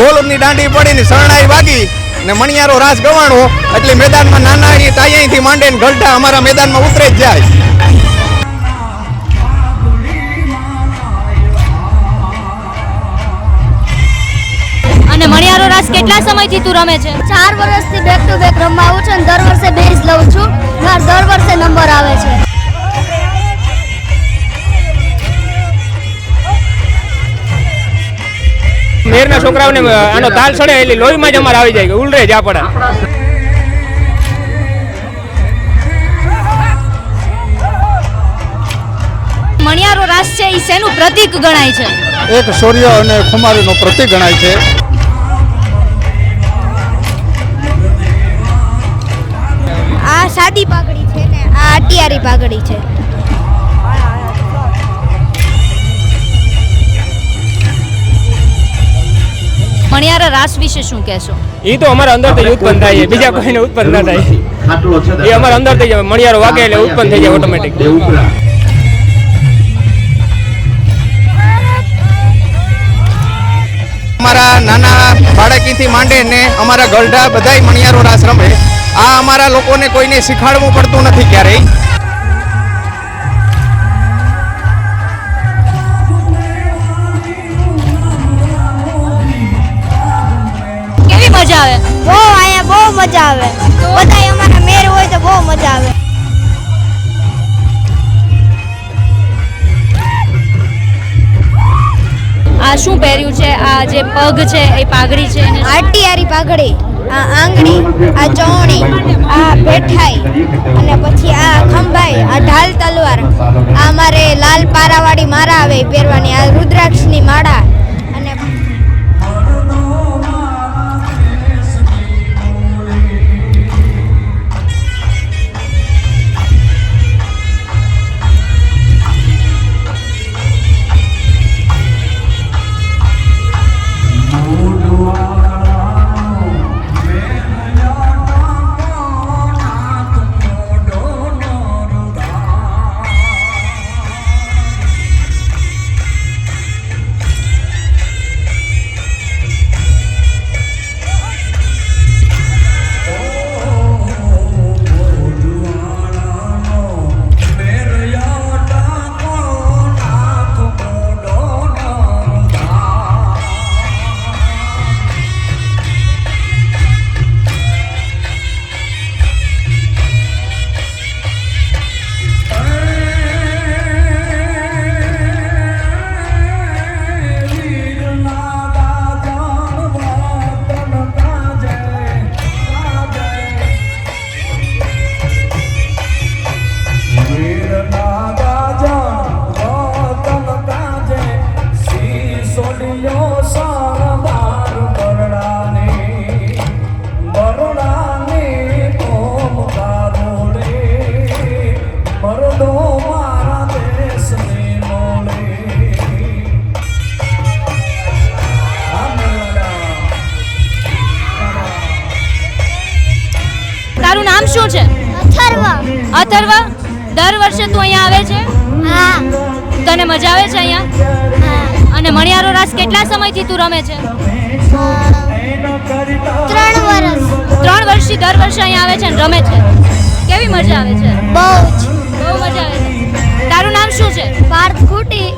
ઢોલની દાંડી પડીને શરણાઈ વાગી ને મણિયારો રાસ ગવાણો એટલે મેદાનમાં નાના તાયાઈથી માંડીને ઘલટા અમારા મેદાનમાં ઉતરે જ જાય. અને મણિયારો રાસ કેટલા સમયથી તું રમે છે? ચાર વર્ષથી બેક ટુ બેક રમવા આવું છું અને દર વર્ષે બેઝ લઉં છું. મારા દર વર્ષે નંબર આવે છે. મેરના છોકરાઓને આનો તાલ સડે એટલે લોહીમાં જ અમારે આવી જાય કે ઉલરે જ આપણા. મણિયારો રાસ છે એ શેનું પ્રતીક ગણાય છે? એક શૌર્ય અને ખુમારીનો પ્રતિક ગણાય છે. આ સાદી પાઘડી છે ને આ અટિયારી પાઘડી છે. મણિયારા રાસ વિશે શું કહેશો? એ તો અમારા અંદરથી થી ઉત્પન્ન થાય છે. બીજા કોઈને ઉત્પન્ન ના થાય. એ અમારા અંદરથી જાય. મણિયારો વાગે એટલે ઉત્પન્ન થઈ જાય ઓટોમેટિક અમારા નાના બાળકીથી માંડે ને અમારા ગરડા બધાય મણિયારો રાસ રમે. આ અમારા લોકોને કોઈને શીખવાડવું પડતું નથી ક્યારેય. મજા આવે. બહુ અહીંયા બહુ મજા આવે. બધા અમારા મેર હોય તો બહુ મજા આવે. આ શું પહેર્યું છે? આ જે પગ છે એ પાઘડી છે શું- પાઘડી આ આંગળી આ ચોણી આ પેઠાઈ અને પછી આ ખંભાઈ આ ઢાલ તલવાર. આ મારે લાલ પારાવાળી માળા આવે પહેરવાની આ રુદ્રાક્ષની માળા. દર વર્ષે તું અહીંયા આવે છે? હા. તને મજા આવે છે અહીંયા? અને મણિયારો રાસ કેટલા સમયથી તું રમે છે? ત્રણ વર્ષ. ત્રણ વર્ષથી દર વર્ષે અહીંયા આવે છે અને રમે છે. કેવી મજા આવે છે? બહુ જ. બહુ મજા આવે છે. તારું નામ શું છે? પાર્થ ખૂટી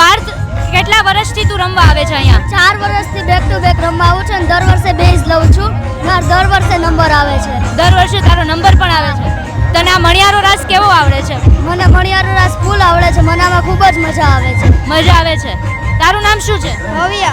પાર્થ કેટલા વર્ષથી તું રમવા આવે છે અહીંયા? ચાર વર્ષથી બેક ટુ બેક રમવા આવું છું અને દર વર્ષે બેઝ લઉં છું. મારા દર વર્ષે નંબર આવે છે. દર વર્ષે તારો નંબર પણ આવે છે. તને આ મણિયારો રાસ કેવો આવડે છે? મને મણિયારો રાસ ફૂલ આવડે છે. મને આમાં ખૂબ જ મજા આવે છે. મજા આવે છે. તારું નામ શું છે? ભવ્ય.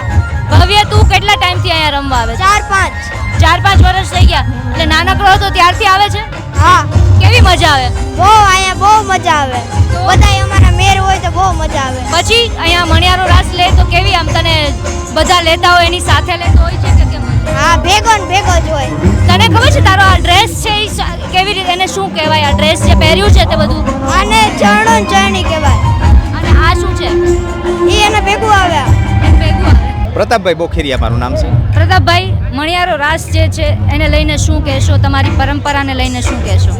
ભવ્ય તું કેટલા ટાઈમથી અહીંયા રમવા આવે છે? ચાર પાંચ. ચાર પાંચ વર્ષ થઈ ગયા. એટલે નાનકડો હતો ત્યારથી આવે છે? હા. કેવી મજા આવે? બહુ અહીંયા બહુ મજા આવે. બધા અમારા મેર હોય તો બહુ મજા આવે. પછી અહીંયા મણિયારો રાસ લે તો કેવી આમ તને બધા લેતા હોય એની સાથે લેતો હોય છે કે કેમ? હા ભેગો ને ભેગો જ હોય. તને ખબર છે તારો આ ડ્રેસ છે એ કેવી રીતે એને શું કહેવાય? આ ડ્રેસ જે પહેર્યું છે તે બધું? આને ચરણો ને ચરણી કહેવાય. અને આ શું છે? એ એને ભેગું આવે એમ ભેગું આવે. પ્રતાપભાઈ બોખેરિયા મારું નામ છે. પ્રતાપભાઈ મણિયારો રાસ જે છે એને લઈને શું કહેશો? તમારી પરંપરાને લઈને શું કહેશો?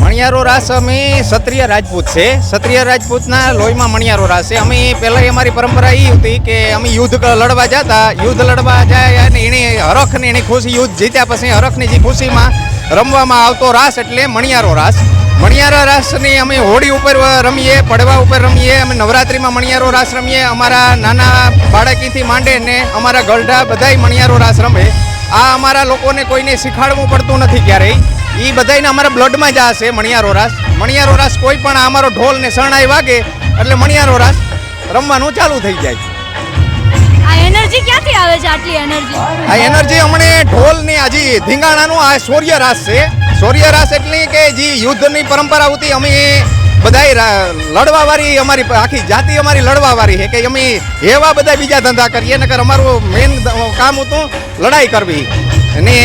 મણિયારો રાસ અમે ક્ષત્રિય રાજપૂત છે. ક્ષત્રિય રાજપૂતના લોહીમાં મણિયારો રાસ છે. અમે પહેલાં અમારી પરંપરા એ હતી કે અમે યુદ્ધ લડવા જતા. યુદ્ધ લડવા જાય અને એની હરખની એની ખુશી યુદ્ધ જીત્યા પછી હરખની જે ખુશીમાં રમવામાં આવતો રાસ એટલે મણિયારો રાસ. મણિયારા રાસની અમે હોળી ઉપર રમીએ, પડવા ઉપર રમીએ, અમે નવરાત્રિમાં મણિયારો રાસ રમીએ. અમારા નાના બાળકીથી માંડે ને અમારા ગરડા બધાય મણિયારો રાસ રમે. આ અમારા લોકોને કોઈને શીખાડવું પડતું નથી ક્યારેય. એ બધાયને અમારા બ્લડમાં જ આ છે મણિયારો રાસ. મણિયારો રાસ કોઈ પણ અમારો ઢોલ ને શરણાઈ વાગે એટલે મણિયારો રાસ રમવાનું ચાલુ થઈ જાય આ એનર્જી ક્યાંથી આવે છે આટલી એનર્જી? આ એનર્જી હમણે ઢોલની હજી ધીંગાણાનું આ સૂર્ય રાસ છે. સૂર્ય રાસ એટલે કે જે યુદ્ધની પરંપરા હતી અમે બધાય લડવા વાળી અમારી આખી જાતિ અમારી લડવા વાળી છે કે અમે એવા બધા બીજા ધંધા કરીએ, નકર અમારું મેઇન કામ હતું લડાઈ કરવી. અને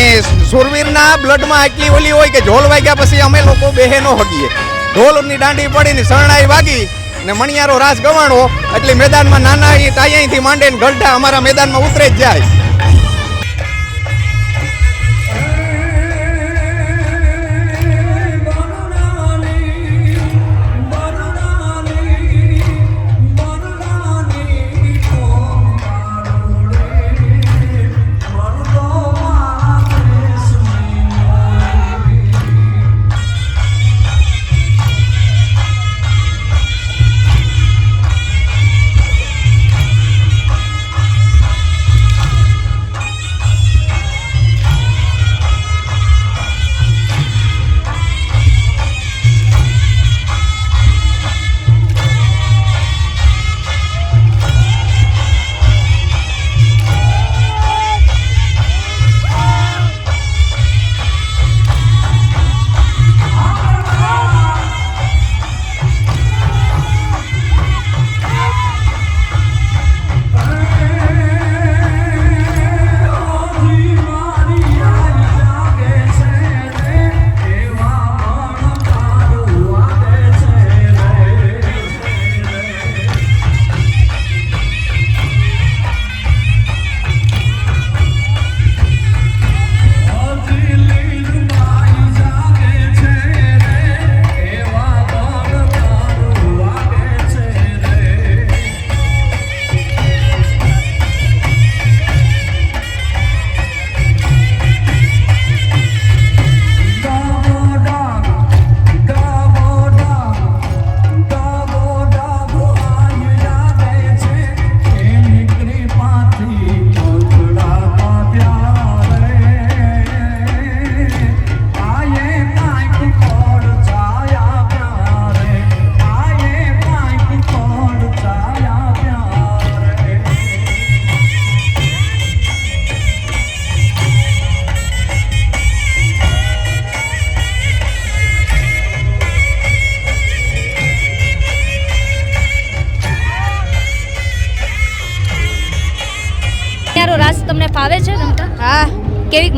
સુરવીરના બ્લડમાં એટલી ઓલી હોય કે ઢોલ વાગ્યા પછી અમે લોકો બહેનો હગીએ. ઢોલની દાંડી પડીને શરણાઈ વાગી. ને મણિયારો રાસ ગવાણો, એટલે મેદાનમાં નાના અહીંથી માંડે ને ગલઢા અમારા મેદાનમાં ઉતરે જ જાય.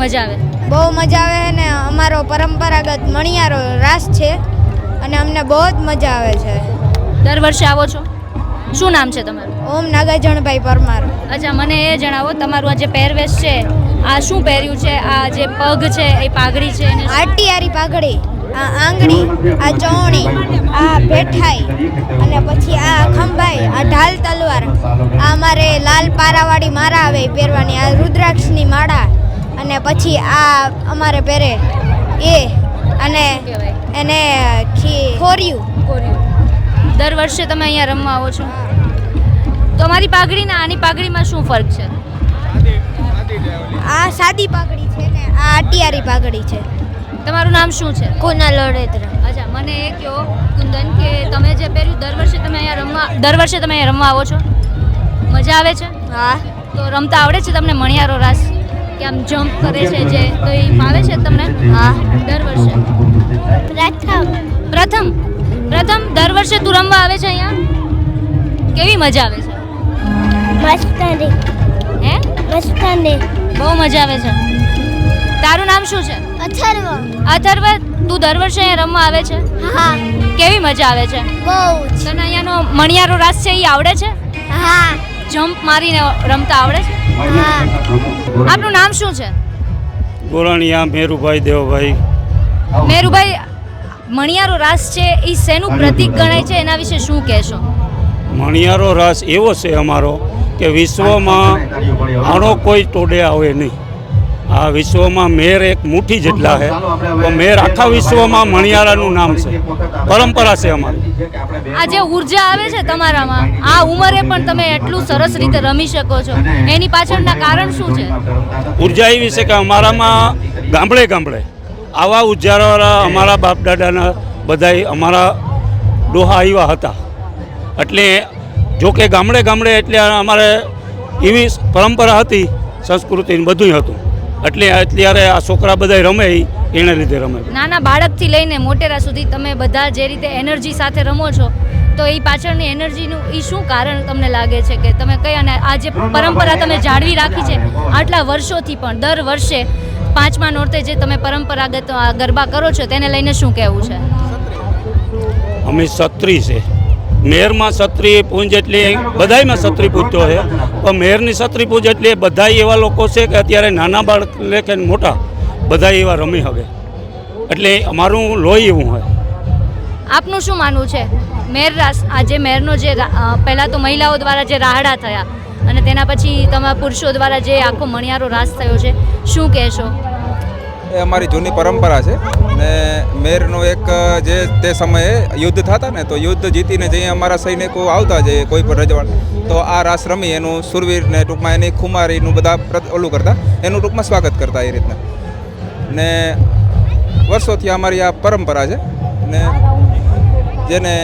મજા આવે? બહુ મજા આવે છે ને અમારો પરંપરાગત મણિયારો રાસ છે અને અમને બહુ જ મજા આવે છે. દર વર્ષે આવો છો? શું નામ છે તમારું? ઓમ નાગાજણભાઈ પરમાર. અચ્છા મને એ જણાવો તમારું આ જે પહેરવેશ છે આ શું પહેર્યું છે? આ જે પગ છે એ પાઘડી છે આટિયારી પાઘડી આ આંગળી આ ચોણી આ ભેઠાઈ અને પછી આ ખંભાઈ આ ઢાલ તલવાર. આ અમારે લાલ પારાવાળી માળા આવે પહેરવાની આ રુદ્રાક્ષની માળા. અને પછી આ અમારે પહેરે એ અને એને ખોર્યું. દર વર્ષે તમે અહીંયા રમવા આવો છો. તો અમારી પાઘડી ને આની પાઘડીમાં શું ફરક છે? આ સાદી પાઘડી છે ને આ આટિયારી પાઘડી છે. તમારું નામ શું છે? કુના લોડેદરા. અચ્છા મને એ કહો કુંદન કે તમે જે પહેર્યું દર વર્ષે તમે અહીંયા રમવા દર વર્ષે તમે અહીંયા રમવા આવો છો? મજા આવે છે? હા. તો રમતા આવડે છે તમને મણિયારો રાસ? કે આમ જમ્પ કરે છે જે તો એ ફાવે છે તમને? હા દર વર્ષે. પ્રથમ પ્રથમ પ્રથમ દર વર્ષે તું રમવા આવે છે અહીંયા? કેવી મજા આવે છે? મસ્તની. હે? મસ્તની. બહુ મજા આવે છે. તારું નામ શું છે? અથર્વ. અથર્વ તું દર વર્ષે અહીંયા રમવા આવે છે? હા. કેવી મજા આવે છે? બહુ તને અહીંયાનો મણિયારો રાસ છે એ આવડે છે? હા. જમ્પ મારીને રમતા આવડે છે? આપનું નામ શું છે? ગોરાણીયા મેરુભાઈ દેવભાઈ. મેરુભાઈ મણિયારો રાસ છે એ શેનું પ્રતીક ગણાય છે? એના વિશે શું કહેશો? મણિયારો રાસ એવો છે અમારો કે વિશ્વમાં આનો કોઈ ટોડે આવે નહીં. આ વિશ્વમાં મેર એક મુઠ્ઠી જેટલા છે. તો મેર આખા વિશ્વમાં મણિયારાનું નામ છે. પરંપરા છે અમારી. આ જે ઊર્જા આવે છે તમારામાં આ ઉંમરે પણ તમે એટલું સરસ રીતે રમી શકો છો. એની પાછળના કારણ શું છે? ઊર્જા એવી છે કે અમારામાં ગામડે ગામડે આવા ઉજારવાળા અમારા બાપ દાદાના બધાય અમારા ડોહા આવ્યા હતા. એટલે જો કે ગામડે ગામડે એટલે અમારે એવી પરંપરા હતી સંસ્કૃતિ બધું હતું. એટલે અત્યારે આ છોકરા બધા રમે એના લીધે રમે. નાના બાળકથી લઈને મોટેરા સુધી તમે બધા જે રીતે એનર્જી સાથે રમો છો તો એ પાછળની એનર્જીનું એ શું કારણ તમને લાગે છે કે તમે કઈ અને આ જે પરંપરા તમે જાળવી રાખી છે આટલા વર્ષોથી પણ દર વર્ષે પાંચમા નોરતે જે તમે પરંપરાગત ગરબા કરો છો તેને લઈને શું કહેવું છે? અમે સત્રી છે. મેરમાં સત્રી પૂંજ એટલે બધાયમાં સત્રી પૂજતો છે. પણ મેરની સત્રી પૂજ એટલે બધાય એવા લોકો છે કે અત્યારે નાના બાળક લે કે મોટા બધા એવા રમી શકે એટલે અમારું લોહી એવું હોય. આપનું શું માનવું છે? મેર આજે મેરનો જે પહેલાં તો મહિલાઓ દ્વારા જે રાહડા થયા અને તેના પછી તમારા પુરુષો દ્વારા જે આખો મણિયારો રાસ થયો છે, શું કહેશો? એ અમારી જૂની પરંપરા છે. ને મેરનો એક જે તે સમયે યુદ્ધ થતા ને, તો યુદ્ધ જીતીને જે અમારા સૈનિકો આવતા જે કોઈ પણ રજવાડ, તો આ રાસ રમી, એનું સુરવીર ને ટૂંકમાં એની ખુમારીનું બધા ઓલું કરતા, એનું ટૂંકમાં સ્વાગત કરતા એ રીતના. ને વર્ષોથી અમારી આ પરંપરા છે. ને જેને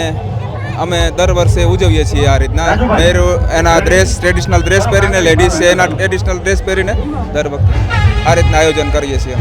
અમે દર વર્ષે ઉજવીએ છીએ આ રીતના. મેર એના ડ્રેસ ટ્રેડિશનલ ડ્રેસ પહેરીને લેડીઝ છે, એના ટ્રેડિશનલ ડ્રેસ પહેરીને દર વખતે આ રીતના આયોજન કરીએ છીએ.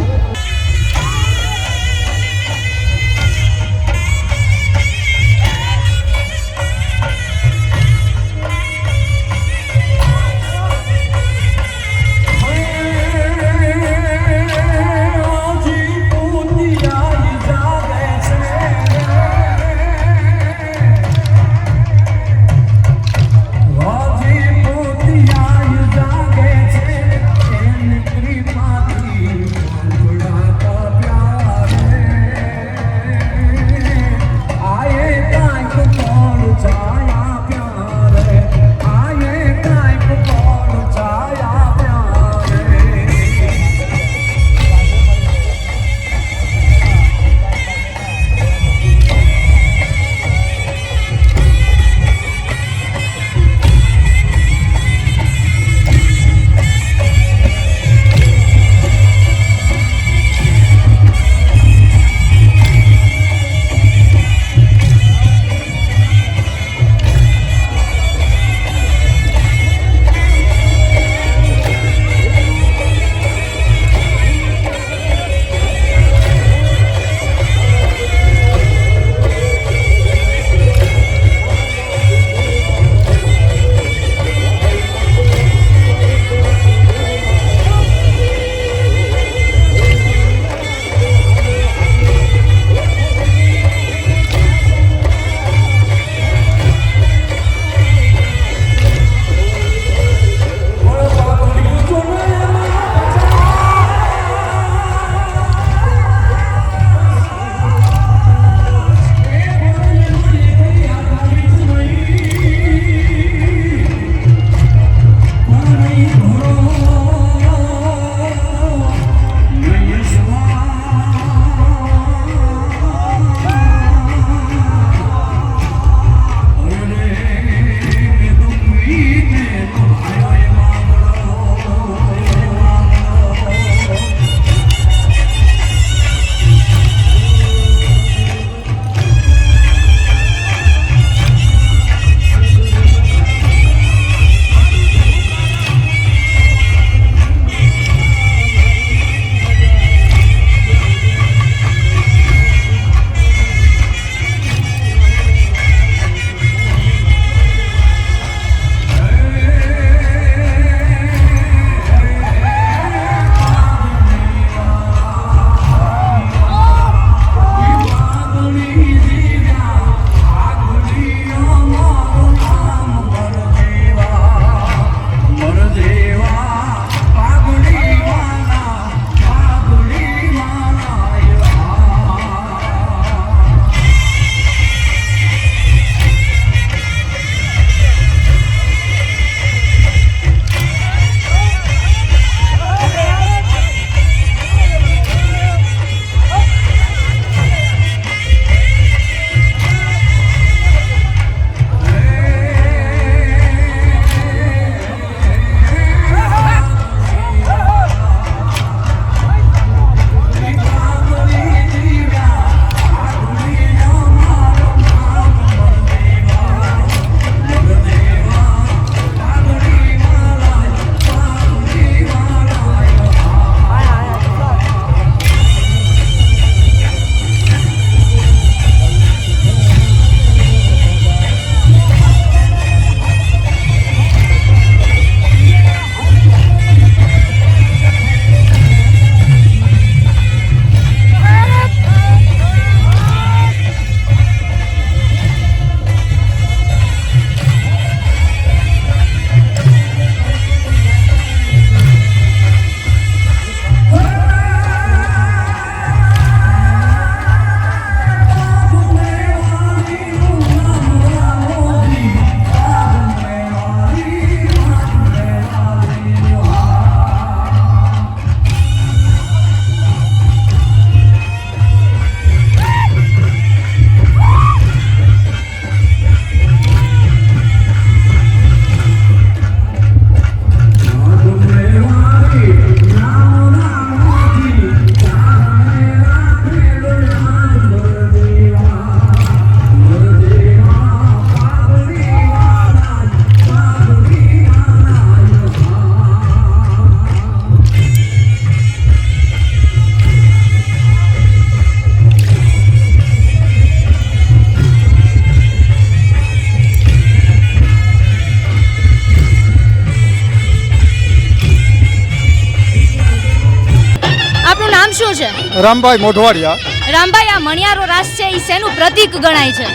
છે? રામભાઈ મોઢવાડિયા. રામભાઈ આ મણિયારો રાસ છે એ શેનું પ્રતીક ગણાય છે?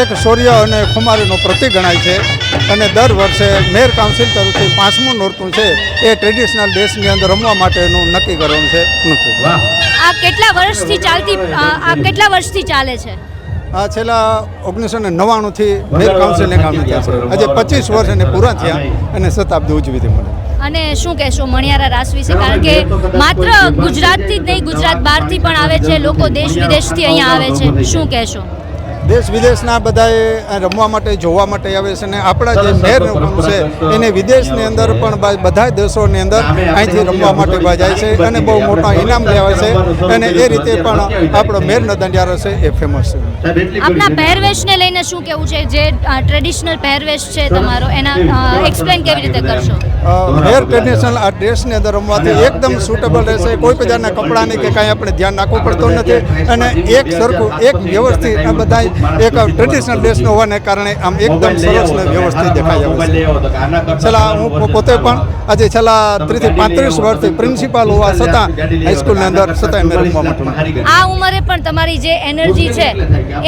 એક સૂર્ય અને ખુમારીનો પ્રતિક ગણાય છે. અને દર વર્ષે મેયર કાઉન્સિલ તરફથી પાંચમું નોરતું છે. એ ટ્રેડિશનલ ડ્રેસની અંદર રમવા માટેનું નક્કી કરવાનું છે. આ કેટલા વર્ષથી ચાલતી આ આ કેટલા વર્ષથી ચાલે છે? આ છેલ્લા ઓગણીસો ને નવ્વાણુંથી મેયર કાઉન્સિલને કામ થયા છે. આજે પચીસ વર્ષ એને પૂરા થયા અને શતાબ્દી ઉજવી હતી મને. અને શું કહેશો મણિયારા રાસ વિશે? કારણ કે માત્ર ગુજરાતથી જ નહીં ગુજરાત બહારથી પણ આવે છે લોકો દેશ વિદેશથી અહીંયા આવે છે. શું કહેશો? દેશ વિદેશના બધાએ રમવા માટે જોવા માટે આવે છે અને આપણા જે શહેર છે એને વિદેશની અંદર પણ બધા દેશોની અંદર અહીંથી રમવા માટે જાય છે અને બહુ મોટા ઇનામ લેવાય છે અને એ રીતે પણ આપણો મેયરનો દંડિયારો છે એ ફેમસ છે. આપના પહેરવેશને લઈને શું કહેવું છે? જે ટ્રેડિશનલ પહેરવેશ છે તમારો એના એક્સપ્લેન કેવી રીતે કરશો? મેયર ટ્રેડિશનલ આ ડ્રેસની અંદર રમવાથી એકદમ સુટેબલ રહેશે. કોઈ પ્રકારના કપડાની કે કાંઈ આપણે ધ્યાન રાખવું પડતું નથી. અને એક સરખું એક વ્યવસ્થિત આ બધા એક ટ્રેડિશનલ ડ્રેસનો હોવાને કારણે આમ એકદમ સરસ ને વ્યવસ્થિત દેખાઈ આવે છે. છેલ્લા હું પોતે પણ આજે છેલ્લા ત્રીસથી પાંત્રીસ વર્ષથી પ્રિન્સિપાલ હોવા છતાં હાઈસ્કૂલની અંદર છતાં એમને રમવા માટે. આ ઉંમરે પણ તમારી જે એનર્જી છે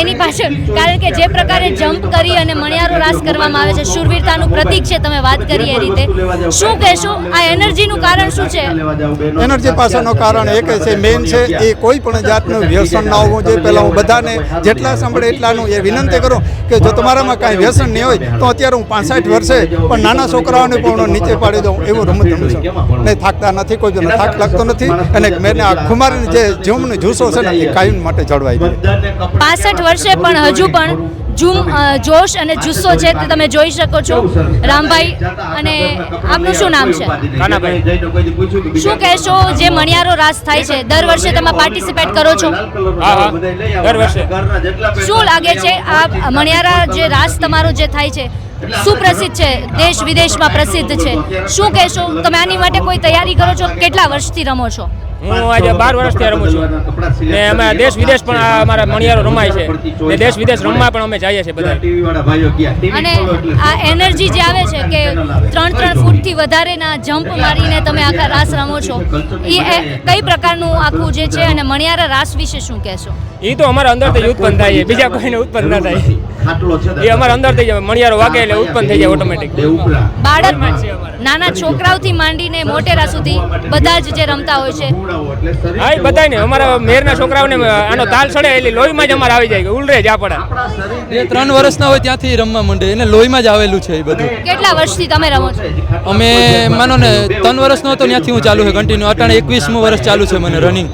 એની પાછળ કારણ કે જે પ્રકારે જમ્પ કરી અને મણિયારો રાસ કરવામાં આવે છે શૂરવીરતાનું પ્રતીક છે તમે વાત કરી એ રીતે શું કહેશો? આ એનર્જીનું કારણ શું છે? એનર્જી પાછળનું કારણ એક છે. મેઇન છે એ કોઈ પણ જાતનું વ્યસન ના હોવું જોઈએ. પહેલાં હું બધાને જેટલા સાંભળે એટલાનું એ વિનંતી કરું કે જો તમારામાં કાંઈ વ્યસન નહીં હોય તો અત્યારે હું પાંસઠ વર્ષે પણ નાના છોકરાઓને પણ નીચે પાડી દઉં એવું રમત રમું છું. નહીં થાકતા નથી કોઈ જોડે થાક લાગતો નથી અને મેં આ ખુમારીની જે જીવનો જુસ્સો છે ને એ કાયમ માટે જળવાઈ ગયો પાસઠ વર્ષે પણ હજુ પણ જૂમ જોશ અને જુસ્સો છે તે તમે જોઈ શકો છો. રામભાઈ અને આપનું શું નામ છે? શું કહેશો જે મણિયારો રાસ થાય છે? દર વર્ષે તમે પાર્ટિસિપેટ કરો છો? દર વર્ષે. શું લાગે છે? આ મણિયારા જે રાસ તમારો જે થાય છે સુપ્રસિદ્ધ છે દેશ વિદેશમાં પ્રસિદ્ધ છે. શું કહેશો? તમે આની માટે કોઈ તૈયારી કરો છો? કેટલા વર્ષથી રમો છો? હું આજે બાર વર્ષથી રમું છું. ને અમે દેશ વિદેશ પણ અમારા મણિયારો રમાય છે. ને દેશ વિદેશ રમવા પણ અમે જઈએ છીએ બધા અને આ એનર્જી જે આવે છે કે ત્રણ ત્રણ ફૂટથી વધારેના જમ્પ મારીને તમે આખા રાસ રમો છો. એ કઈ પ્રકારનું આખું જે છે અને મણિયારા રાસ વિશે શું કહેશો? એ તો અમારા અંદરથી જ ઉત્પન્ન થાય છે. બીજા કોઈને ઉત્પન્ન ના થાય. એ અમારા અંદરથી જ મણિયારો વાગે એટલે ઉત્પન્ન થઈ જાય ઓટોમેટિક બાળક નાના છોકરાઓથી માંડીને મોટેરા સુધી બધા જ જે રમતા હોય છે. હા એ બધાય ને અમારા મેરના છોકરાઓને આનો તાલ ચડે એટલે લોહીમાં જ અમારે આવી જાય ઉલરે જ આપણા. એ ત્રણ વર્ષના હોય ત્યાંથી રમવા માંડે. એને લોહીમાં જ આવેલું છે એ બધું. કેટલા વર્ષથી તમે રમો છો? અમે માનો ને ત્રણ વર્ષનો હતો, ત્યાંથી હું ચાલુ છે કન્ટિન્યુ અટાણે એકવીસમું વર્ષ ચાલુ છે મને રનિંગ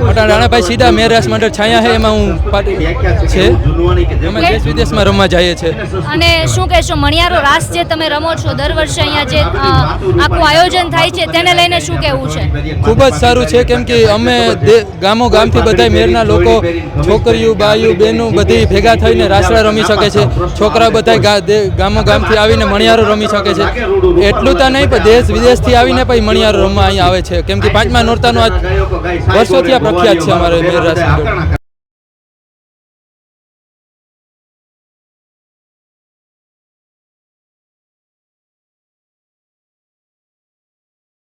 રાણાભાઈ સીધા મેરાસ મંડળ છાયા છે એમાં હું છે. અમે દેશ વિદેશમાં રમવા જઈએ છીએ અને શું કહેશો મણિયારો રાસ જે તમે રમો છો દર વર્ષે અહીંયા જે આખું આયોજન થાય છે તેને લઈને શું કહેવું છે? ખૂબ જ સારું છે કેમ કે અમે ગામો ગામથી બધા મેરના લોકો છોકરીઓ બાઈઓ બહેનો બધી ભેગા થઈને રાસડા રમી શકે છે. છોકરા બધા ગામો ગામથી આવીને મણિયારો રમી શકે છે. એટલું તો નહીં પણ દેશ વિદેશથી આવીને પછી મણિયારો રમવા અહીંયા આવે છે. કેમ કે પાંચમા નોરતાનો આજ વર્ષોથી આ પ્રખ્યાત છે અમારે મેર રાસ મંડળ